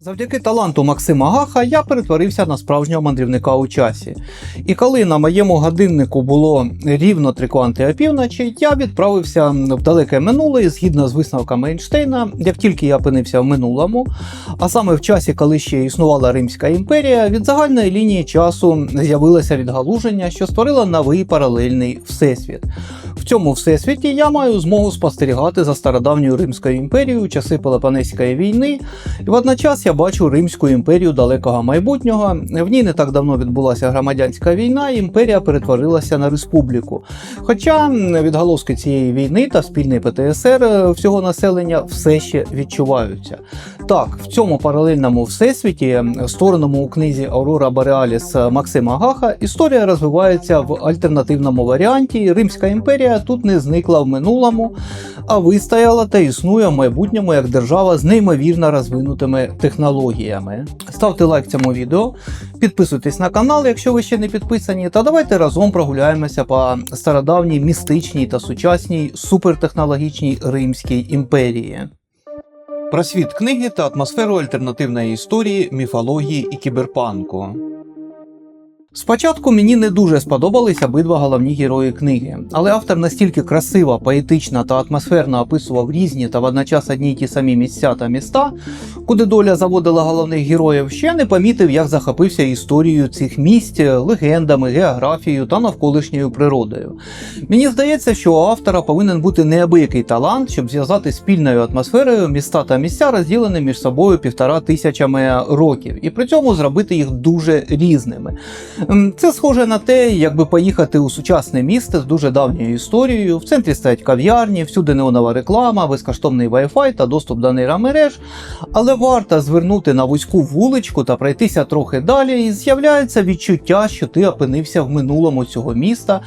Завдяки таланту Максима Гаха я перетворився на справжнього мандрівника у часі. І коли на моєму годиннику було рівно три кванти опівночі, я відправився в далеке минуле і згідно з висновками Ейнштейна, як тільки я опинився в минулому, а саме в часі, коли ще існувала Римська імперія, від загальної лінії часу з'явилося відгалуження, що створило новий паралельний всесвіт. В цьому всесвіті я маю змогу спостерігати за стародавньою Римською імперією у часи Пелопонезької війни, і водночас я бачу Римську імперію далекого майбутнього. В ній не так давно відбулася громадянська війна, і імперія перетворилася на республіку. Хоча відголоски цієї війни та спільний ПТСР всього населення все ще відчуваються. Так, в цьому паралельному всесвіті, створеному у книзі Аурора Бореаліс Максима Гаха, історія розвивається в альтернативному варіанті. Римська імперія тут не зникла в минулому, а вистояла та існує в майбутньому як держава з неймовірно розвинутими технологіями. Ставте лайк цьому відео, підписуйтесь на канал, якщо ви ще не підписані, та давайте разом прогуляємося по стародавній містичній та сучасній супертехнологічній Римській імперії. Про світ книги та атмосферу альтернативної історії, міфології і кіберпанку. Спочатку мені не дуже сподобались обидва головні герої книги, але автор настільки красиво, поетично та атмосферно описував різні та водночас одні й ті самі місця та міста, куди доля заводила головних героїв, ще не помітив, як захопився історією цих місць, легендами, географією та навколишньою природою. Мені здається, що у автора повинен бути неабиякий талант, щоб зв'язати спільною атмосферою міста та місця, розділені між собою півтора тисячами років, і при цьому зробити їх дуже різними. Це схоже на те, якби поїхати у сучасне місто з дуже давньою історією. В центрі стоять кав'ярні, всюди неонова реклама, безкоштовний Wi-Fi та доступ до нейромереж. Але варто звернути на вузьку вуличку та пройтися трохи далі, і з'являється відчуття, що ти опинився в минулому цього міста.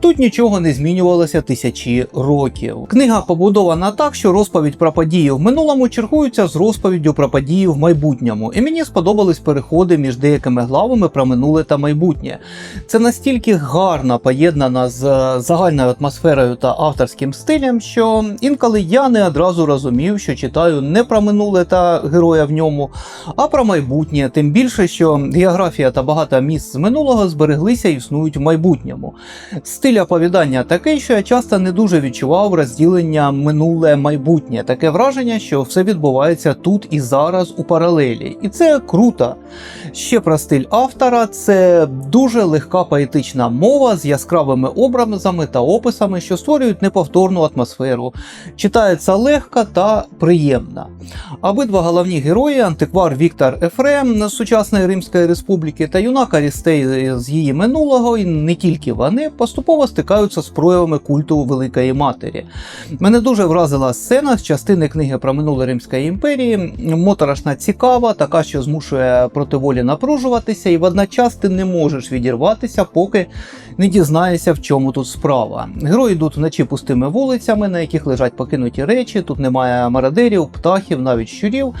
Тут нічого не змінювалося тисячі років. Книга побудована так, що розповідь про події в минулому чергується з розповіддю про події в майбутньому. І мені сподобались переходи між деякими главами про минуле та майбутнє. Це настільки гарно поєднано з е, загальною атмосферою та авторським стилем, що інколи я не одразу розумів, що читаю не про минуле та героя в ньому, а про майбутнє. Тим більше, що географія та багато місць з минулого збереглися і існують в майбутньому. Стиль оповідання такий, що я часто не дуже відчував розділення минуле майбутнє. Таке враження, що все відбувається тут і зараз у паралелі. І це круто. Ще про стиль автора це дуже легка поетична мова з яскравими образами та описами, що створюють неповторну атмосферу. Читається легко та приємно. Обидва головні герої антиквар Віктор Ефрем з сучасної Римської республіки та юнак Арістей з її минулого, і не тільки вони, поступово стикаються з проявами культу Великої Матері. Мене дуже вразила сцена з частини книги про минуле Римської імперії. Моторошна цікава, така, що змушує проти волі напружуватися, і водночас ти не можеш відірватися, поки не дізнаєшся, в чому тут справа. Герої йдуть вночі пустими вулицями, на яких лежать покинуті речі. Тут немає мародерів, птахів, навіть щурів,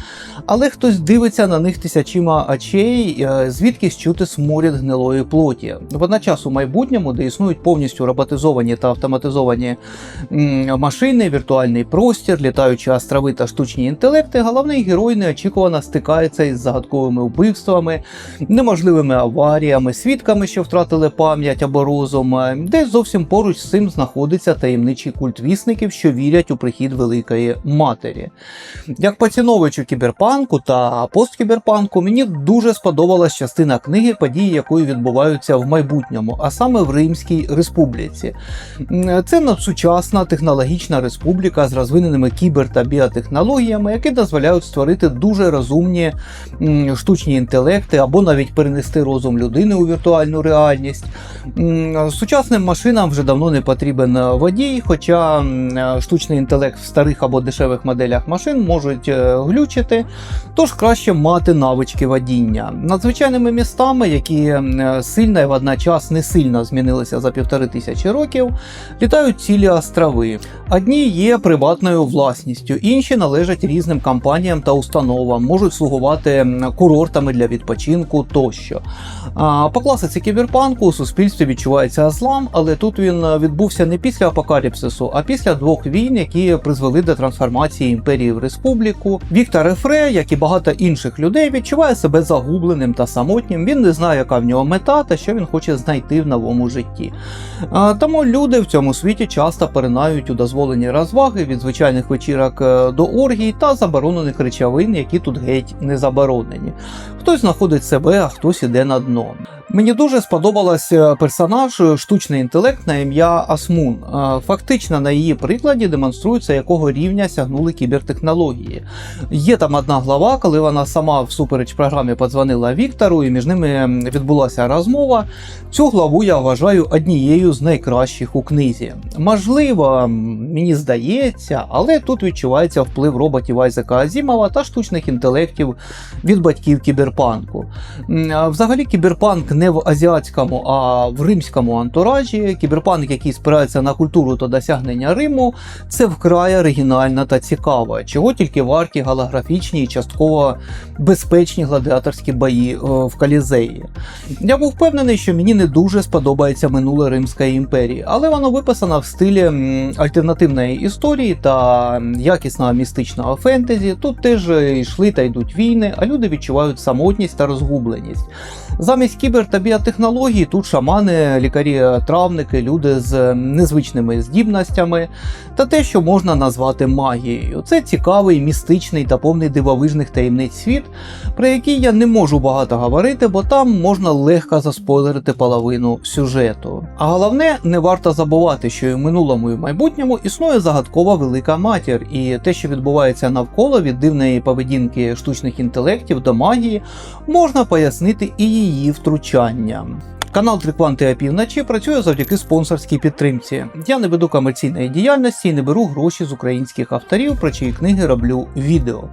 але хтось дивиться на них тисячима очей, е, звідкись чути сморід гнилої плоті. Водночас у майбутньому, де існують повністю роботизовані та автоматизовані машини, віртуальний простір, літаючі острови та штучні інтелекти, головний герой неочікувано стикається із загадковими вбивствами, неможливими аваріями, свідками, що втратили пам'ять або розум, е, де зовсім поруч з цим знаходиться таємничий культ вісників, що вірять у прихід великої матері. Як поціновувачу кіберпанку та посткіберпанку, мені дуже сподобалась частина книги, події якої відбуваються в майбутньому, а саме в Римській республіці. Це надсучасна технологічна республіка з розвиненими кібер та біотехнологіями, які дозволяють створити дуже розумні штучні інтелекти або навіть перенести розум людини у віртуальну реальність. Сучасним машинам вже давно не потрібен е, водій, хоча е, штучний інтелект в старих або дешевих моделях машин можуть е, глючити, тож краще мати навички водіння. Надзвичайними містами, які е, сильно і водночас не сильно змінилися за півтори тисячі років, літають цілі острови. Одні є приватною власністю, інші належать різним компаніям та установам, можуть слугувати курортами для відпочинку тощо. По класиці кіберпанку у суспільстві відчувається злам, але тут він відбувся не після апокаліпсису, а після двох війн, які призвели до трансформації імперії в республіку. Віктор Ефре, як і багато інших людей, відчуває себе загубленим та самотнім. Він не знає, яка в нього мета та що він хоче знайти в новому житті. А, Тому люди в цьому світі часто перенають у дозволені розваги від звичайних вечірок е, до оргій та заборонених речовин, які тут геть не заборонені. Хтось знаходить себе, а хтось іде на дно. Мені дуже сподобалася персонаж е, штучний інтелект на ім'я Асмун. Е, Фактично на її прикладі демонструється, якого рівня сягнули кібертехнології. Є там одна глава, коли вона сама всупереч програмі подзвонила Віктору, і між ними відбулася розмова. Цю главу я вважаю однією з найкращих у книзі. Можливо, мені здається, але тут відчувається вплив роботів Айзека Азімова та штучних інтелектів від батьків кіберпанку. Взагалі, кіберпанк не в азіатському, а в римському антуражі. Кіберпанк, який спирається на культуру та досягнення Риму, це вкрай оригінально та цікаво, чого тільки варті голографічні і частково безпечні гладіаторські бої е, в Калізеї. Я був впевнений, що мені не дуже сподобається минуле Римської імперії, але воно виписано в стилі альтернативної історії та якісного містичного фентезі. Тут теж йшли та йдуть війни, а люди відчувають самотність та розгубленість. Замість кібер та біотехнологій тут шамани, лікарі-травники, люди з незвичними здібностями та те, що можна назвати магією. Це цікавий, містичний та повний дивовижних таємниць світ, про який я не можу багато говорити, бо там можна легко заспойлерити половину сюжету. А головне, не варто забувати, що і в минулому і в майбутньому існує загадкова велика матір, і те, що відбувається навколо від дивної поведінки штучних інтелектів до магії, можна пояснити і її втручанням. Канал Трикванти опівночі працює завдяки спонсорській підтримці. Я не веду комерційної діяльності і не беру гроші з українських авторів, про чиї книги роблю відео.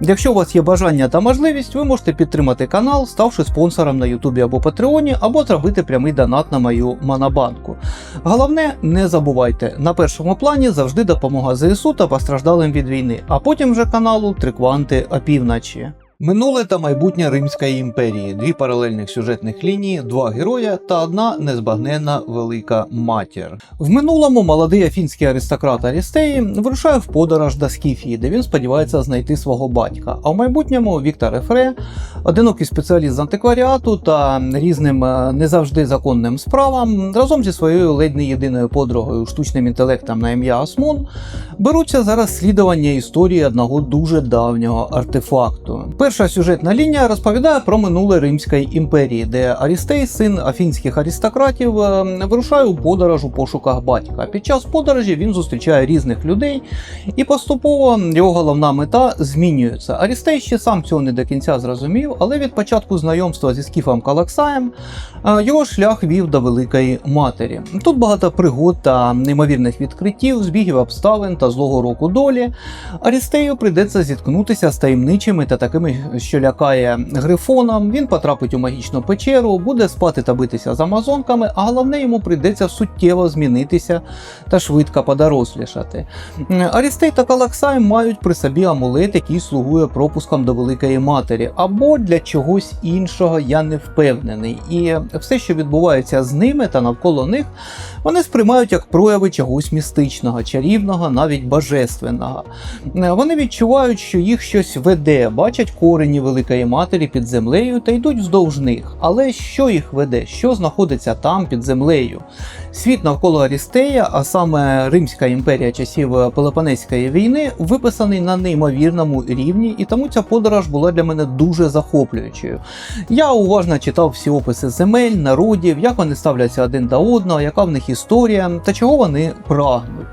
Якщо у вас є бажання та можливість, ви можете підтримати канал, ставши спонсором на Ютубі або Патреоні, або зробити прямий донат на мою монобанку. Головне, не забувайте, на першому плані завжди допомога ЗСУ та постраждалим від війни, а потім вже каналу Трикванти опівночі. Минуле та майбутнє Римської імперії, дві паралельних сюжетних лінії, два героя та одна незбагненна велика матір. В минулому молодий афінський аристократ Арістеї вирушає в подорож до Скіфії, де він сподівається знайти свого батька. А в майбутньому Віктор Ефре, одинокий спеціаліст з антикваріату та різним е, не завжди законним справам, разом зі своєю ледь не єдиною подругою штучним інтелектом на ім'я Асмун, беруться за розслідування історії одного дуже давнього артефакту. Перша сюжетна лінія розповідає про минуле Римської імперії, де Арістей, син афінських аристократів, е, вирушає у подорож у пошуках батька. Під час подорожі він зустрічає різних людей, і поступово його головна мета змінюється. Арістей ще сам цього не до кінця зрозумів, але від початку знайомства зі Скіфом Калаксаєм е, його шлях вів до великої матері. Тут багато пригод та неймовірних відкриттів, збігів обставин та злого року долі. Арістею прийдеться зіткнутися з таємничими та такими, що лякає грифоном. Він потрапить у магічну печеру, буде спати та битися з амазонками, а головне йому прийдеться суттєво змінитися та швидко подорослішати. Арістей та Калаксай мають при собі амулет, який слугує пропуском до великої матері, або для чогось іншого я не впевнений. І все, що відбувається з ними та навколо них, вони сприймають як прояви чогось містичного, чарівного, навіть божественного. Вони відчувають, що їх щось веде, бачать корені великої матері під землею та йдуть вздовж них. Але що їх веде? Що знаходиться там під землею? Світ навколо Арістея, а саме Римська імперія часів Пелопонезької війни, виписаний на неймовірному рівні, і тому ця подорож була для мене дуже захоплюючою. Я уважно читав всі описи земель, народів, як вони ставляться один до одного, яка в них історія та чого вони прагнуть.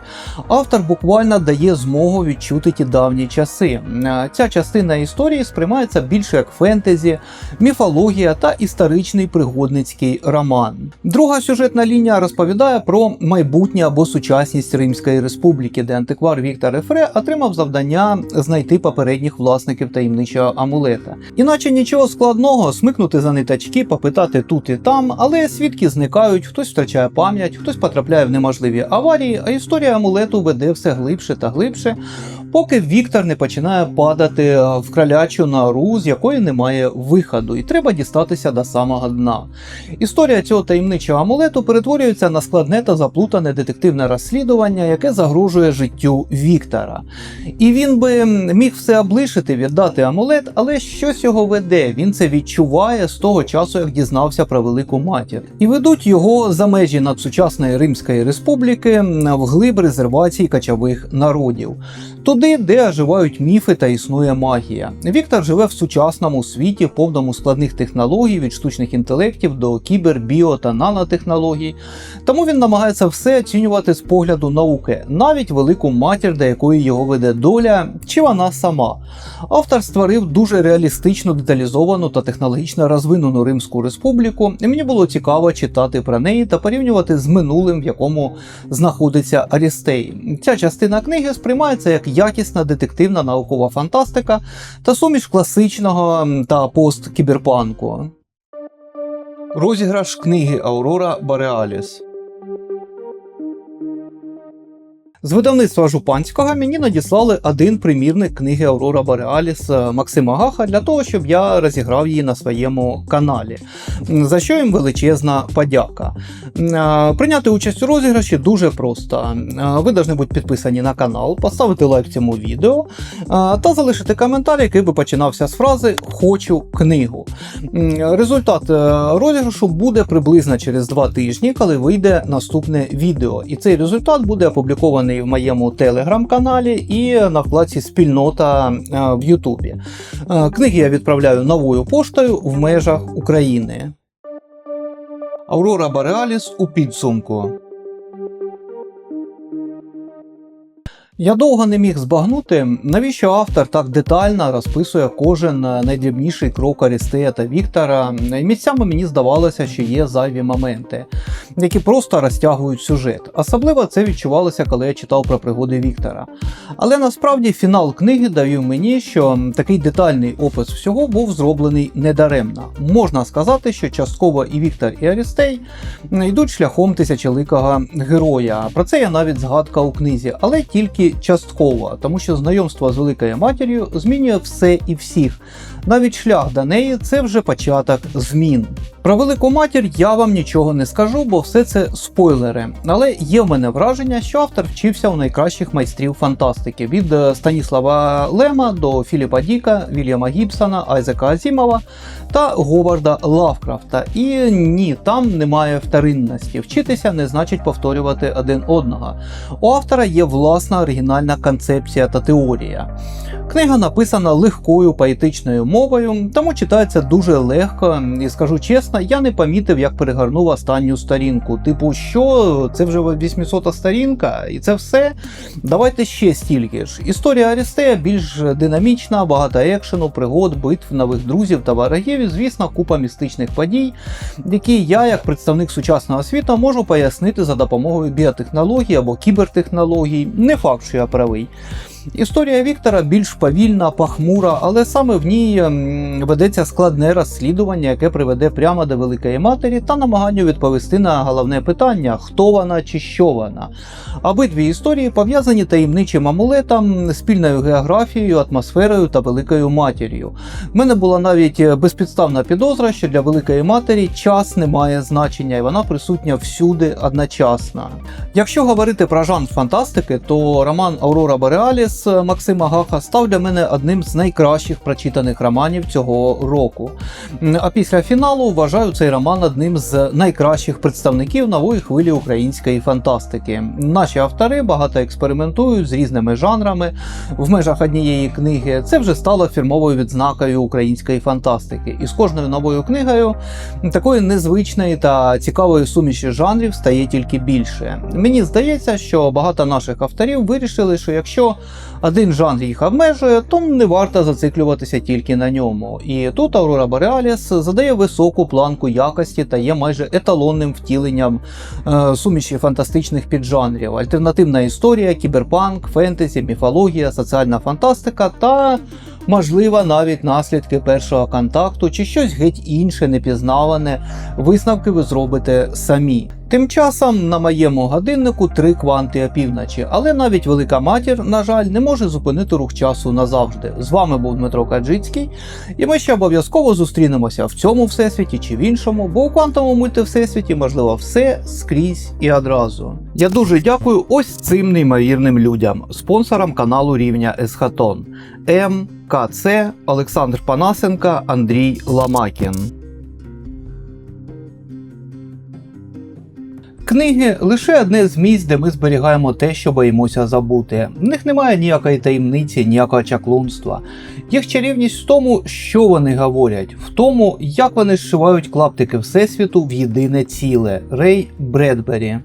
Автор буквально дає змогу відчути ті давні часи. Е, Ця частина історії сприймається більше як фентезі, міфологія та історичний пригодницький роман. Друга сюжетна лінія розповідає про майбутнє або сучасність Римської республіки, де антиквар Віктор Ефре отримав завдання знайти попередніх власників таємничого амулета. Іначе нічого складного, смикнути за ниточки, попитати тут і там, але свідки зникають, хтось втрачає пам'ять, хтось потрапляє в неможливі аварії, а історія амулету веде все глибше та глибше. Поки Віктор не починає падати е, в кралячу нору, з якої немає виходу, і треба дістатися до самого дна. Історія цього таємничого амулету перетворюється на складне та заплутане детективне розслідування, яке загрожує життю Віктора. І він би міг все облишити, віддати амулет, але щось його веде. Він це відчуває з того часу, як дізнався про велику матір. І ведуть його за межі надсучасної Римської республіки в глиб резервацій качових народів. Туди, де оживають міфи та існує магія. Віктор живе в сучасному світі, повному складних технологій від штучних інтелектів до кібер, біо та нанотехнологій. Тому він намагається все оцінювати з погляду науки, навіть велику матір, до якої його веде доля, чи вона сама. Автор створив дуже реалістично деталізовану та технологічно розвинену Римську республіку, і мені було цікаво читати про неї та порівнювати з минулим, в якому знаходиться Арістей. Ця частина книги сприймається як якісна детективна наукова фантастика та суміш класичного та посткіберпанку. Розіграш книги Аурора Бореаліс. З видавництва Жупанського мені надіслали один примірник книги Аурора Бореаліс е, Максима Гаха для того, щоб я розіграв її на своєму каналі. За що їм величезна подяка. Е, Прийняти участь у розіграші дуже просто. Е, Ви повинні бути підписані на канал, поставити лайк цьому відео та залишити коментар, який би починався з фрази Хочу книгу. Результат розіграшу буде приблизно через два тижні, коли вийде наступне відео. І цей результат буде опублікований в моєму телеграм-каналі і на вкладці Спільнота е, в Ютубі. Е, Книги я відправляю новою поштою в межах України. Аврора Бореаліс у підсумку. Я довго не міг збагнути, навіщо автор так детально розписує кожен е, найдрібніший крок Арістея та Віктора. І Місцями мені здавалося, що є зайві моменти, які просто розтягують сюжет. Особливо це відчувалося, коли я читав про пригоди Віктора. Але насправді фінал книги довів мені, що такий детальний опис всього був зроблений недаремно. Можна сказати, що частково і Віктор, і Арістей йдуть шляхом тисячоликого героя. Про це я навіть згадка у книзі, але тільки частково, тому що знайомство з великою матір'ю змінює все і всіх. Навіть шлях до неї це вже початок змін. Про велику матір я вам нічого не скажу, бо все це спойлери. Але є в мене враження, що автор вчився у найкращих майстрів фантастики від е, Станіслава Лема до Філіпа Діка, Вільяма Гібсона, Айзека Азімова та Говарда Лавкрафта. І ні, там немає вторинності. Вчитися не значить повторювати один одного. У автора є власна оригінальна концепція та теорія. Книга написана легкою поетичною мовою, тому читається дуже легко. І скажу чесно, я не помітив, як перегорнув останню сторінку. Типу, що це вже 800 сторінка, і це все. Давайте ще стільки ж. Історія Арістея більш динамічна, багато екшену, пригод, битв, нових друзів та ворогів, звісно, купа містичних подій, які я, як представник сучасного світу, можу пояснити за допомогою біотехнологій або кібертехнологій. Не факт, що я правий. Історія Віктора більш повільна, пахмура, але саме в ній ем, ведеться складне розслідування, яке приведе прямо до великої матері та намагання відповісти на головне питання: хто вона чи що вона. Обидві історії пов'язані таємничим амулетом, спільною географією, атмосферою та великою матір'ю. В мене була навіть безпідставна підозра, що для великої матері час не має значення, і вона присутня всюди одночасно. Якщо говорити про жанр фантастики, то роман Аурора Бореаліс Максима Гаха став для мене одним з найкращих прочитаних романів цього року. А після фіналу вважаю цей роман одним з найкращих представників нової хвилі української фантастики. Наші автори багато експериментують з різними жанрами в межах однієї книги. Це вже стало фірмовою відзнакою української фантастики. І з кожною новою книгою такої незвичної та цікавої суміші жанрів стає тільки більше. Мені здається, що багато наших авторів вирішили, що якщо один жанр їх обмежує, то не варто зациклюватися тільки на ньому. І тут Aurora Borealis задає високу планку якості та є майже еталонним втіленням е, суміші фантастичних піджанрів. Альтернативна історія, кіберпанк, фентезі, міфологія, соціальна фантастика та. Можливо, навіть наслідки першого контакту чи щось геть інше непізнаване, висновки ви зробите самі. Тим часом на моєму годиннику три кванти опівночі, але навіть велика матір, на жаль, не може зупинити рух часу назавжди. З вами був Дмитро Каджицький, і ми ще обов'язково зустрінемося в цьому всесвіті чи в іншому, бо у квантовому мультивсесвіті можливо все скрізь і одразу. Я дуже дякую ось цим неймовірним людям, спонсорам каналу рівня Есхатон М, КЦ, Олександр Панасенка, Андрій Ламакін. Книги лише одне з місць, де ми зберігаємо те, що боїмося забути. В них немає ніякої таємниці, ніякого чаклунства. Їх чарівність в тому, що вони говорять, в тому, як вони зшивають клаптики Всесвіту в єдине ціле. Рей Бредбері.